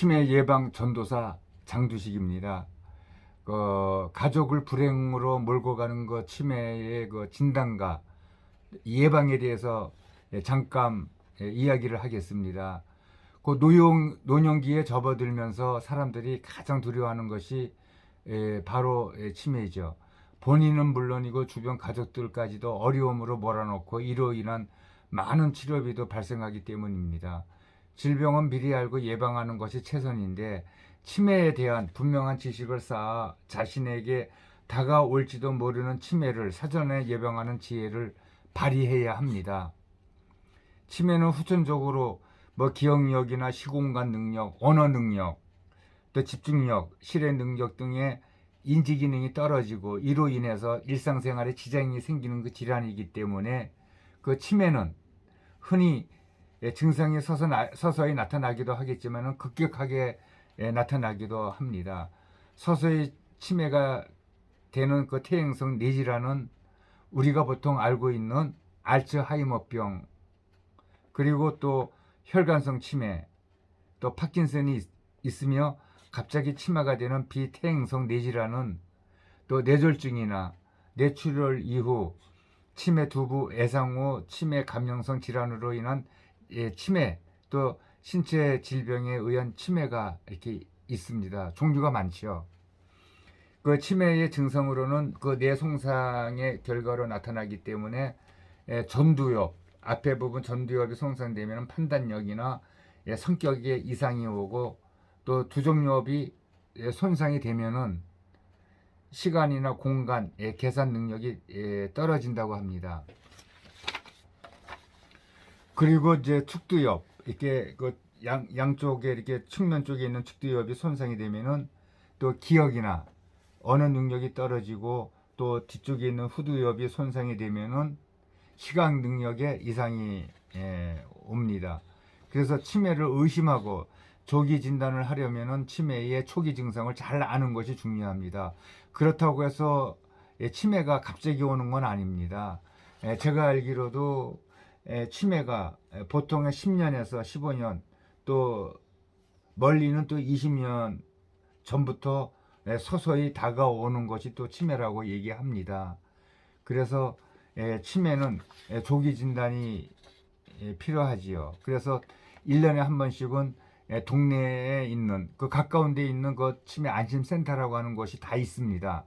치매 예방 전도사 장두식입니다. 그 가족을 불행으로 몰고 가는 그 치매의 그 진단과 예방에 대해서 예, 잠깐 예, 이야기를 하겠습니다. 그 노용 노년기에 접어들면서 사람들이 가장 두려워하는 것이 예, 바로 예, 치매이죠. 본인은 물론이고 주변 가족들까지도 어려움으로 몰아넣고 이로 인한 많은 치료비도 발생하기 때문입니다. 질병은 미리 알고 예방하는 것이 최선인데 치매에 대한 분명한 지식을 쌓아 자신에게 다가올지도 모르는 치매를 사전에 예방하는 지혜를 발휘해야 합니다. 치매는 후천적으로 뭐 기억력이나 시공간 능력, 언어 능력, 또 집중력, 실행 능력 등의 인지 기능이 떨어지고 이로 인해서 일상생활에 지장이 생기는 그 질환이기 때문에 그 치매는 흔히 예, 증상이 서서 나- 서서히 나타나기도 하겠지만 급격하게 예, 나타나기도 합니다. 서서히 치매가 되는 그 퇴행성 뇌질환은 우리가 보통 알고 있는 알츠하이머병 그리고 또 혈관성 치매 또 파킨슨이 있- 있으며 갑자기 치매가 되는 비퇴행성 뇌질환은 또 뇌졸중이나 뇌출혈 이후 치매 두부 애상 후 치매 감염성 질환으로 인한 예, 치매 또 신체 질병에 의한 치매가 이렇게 있습니다. 종류가 많죠. 그 치매의 증상으로는 그 뇌송상의 결과로 나타나기 때문에 예, 전두엽 앞에 부분 전두엽이 손상되면 판단력이나 예, 성격에 이상이 오고 또 두종엽이 예, 손상이 되면은 시간이나 공간, 예, 계산 능력이 예, 떨어진다고 합니다. 그리고 이제 축두엽 이렇게 그 양, 양쪽에 이렇게 측면 쪽에 있는 축두엽이 손상이 되면은 또 기억이나 언어 능력이 떨어지고 또 뒤쪽에 있는 후두엽이 손상이 되면은 시각 능력에 이상이 예, 옵니다. 그래서 치매를 의심하고 조기 진단을 하려면은 치매의 초기 증상을 잘 아는 것이 중요합니다. 그렇다고 해서 예, 치매가 갑자기 오는 건 아닙니다. 예, 제가 알기로도 예, 치매가 예, 보통의 10년에서 15년 또 멀리는 또 20년 전부터 예, 서서히 다가오는 것이 또 치매라고 얘기합니다. 그래서 예, 치매는 예, 조기 진단이 예, 필요하지요. 그래서 1년에 한 번씩은 예, 동네에 있는 그 가까운 데 있는 그 치매 안심센터라고 하는 곳이 다 있습니다.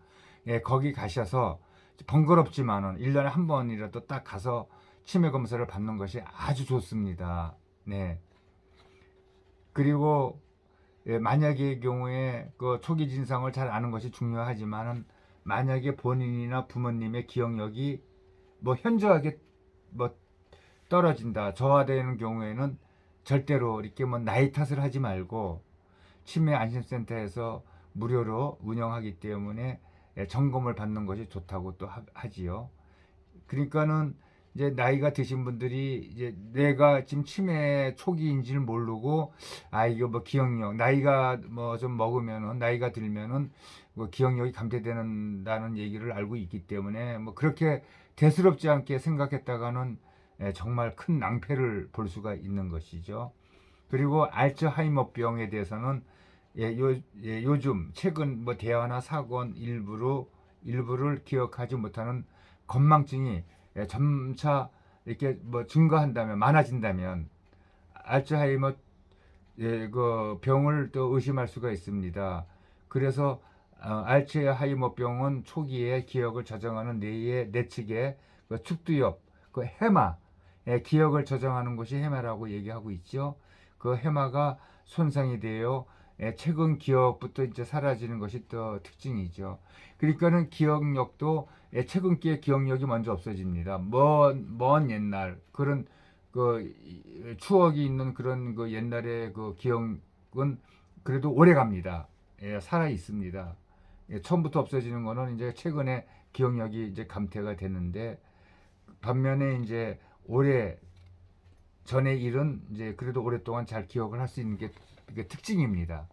예, 거기 가셔서 번거롭지만은 1년에 한 번이라도 딱 가서 치매 검사를 받는 것이 아주 좋습니다. 네. 그리고 예, 만약의 경우에 그 초기 진상을 잘 아는 것이 중요하지만은 만약에 본인이나 부모님의 기억력이 뭐 현저하게 뭐 떨어진다, 저하되는 경우에는 절대로 이렇게 뭐 나이 탓을 하지 말고 치매 안심센터에서 무료로 운영하기 때문에 예, 점검을 받는 것이 좋다고 또 하- 하지요. 그러니까는 이제 나이가 드신 분들이 이제 내가 지금 치매 초기인지를 모르고 아 이거 뭐 기억력 나이가 뭐 좀 먹으면은 나이가 들면은 뭐 기억력이 감퇴되는다는 얘기를 알고 있기 때문에 뭐 그렇게 대수롭지 않게 생각했다가는 예, 정말 큰 낭패를 볼 수가 있는 것이죠. 그리고 알츠하이머병에 대해서는 예, 요, 예, 요즘 최근 뭐 대화나 사건 일부로 일부를 기억하지 못하는 건망증이 예, 점차 이렇게 뭐 증가한다면 많아진다면 알츠하이머 예, 그 병을 또 의심할 수가 있습니다. 그래서 어, 알츠하이머병은 초기에 기억을 저장하는 뇌의 내측에 그 축두엽, 그 해마, 예, 기억을 저장하는 것이 해마라고 얘기하고 있죠. 그 해마가 손상이 되어 예, 최근 기억부터 이제 사라지는 것이 또 특징이죠. 그러니까는 기억력도 예, 최근 기의 기억력이 먼저 없어집니다. 먼, 먼 옛날 그런 그 이- 추억이 있는 그런 그 옛날의 그 기억은 그래도 오래 갑니다. 예, 살아 있습니다. 예, 처음부터 없어지는 거는 이제 최근에 기억력이 이제 감퇴가 되는데 반면에 이제 오래 전의 일은 이제 그래도 오랫동안 잘 기억을 할 수 있는 게 그게 특징입니다.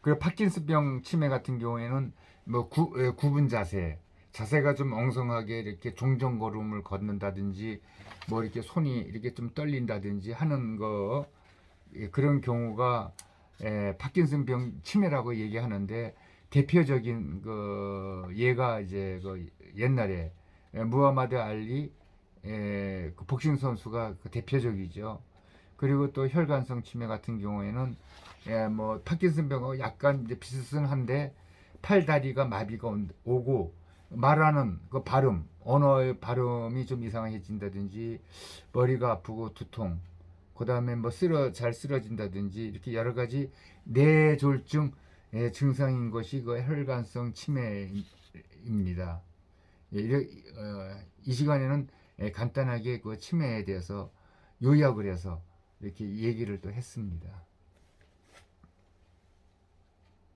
그리고 파킨슨병 치매 같은 경우에는 뭐 구, 예, 구분 자세, 자세가 좀 엉성하게 이렇게 종전걸음을 걷는다든지 뭐 이렇게 손이 이렇게 좀 떨린다든지 하는 거 예, 그런 경우가 에, 파킨슨병 치매라고 얘기하는데 대표적인 그 예가 이제 그 옛날에 에, 무하마드 알리 에, 그 복싱 선수가 그 대표적이죠. 그리고 또 혈관성 치매 같은 경우에는 예, 뭐 파킨슨병하고 약간 이제 비슷한데 팔 다리가 마비가 온- 오고 말하는 그 발음 언어의 발음이 좀 이상해진다든지 머리가 아프고 두통 그다음에 뭐 쓰러 잘 쓰러진다든지 이렇게 여러 가지 뇌졸중 예, 증상인 것이 그 혈관성 치매입니다. 예, 이래- 어, 이 시간에는 예, 간단하게 그 치매에 대해서 요약을 해서 이렇게 얘기를 또 했습니다.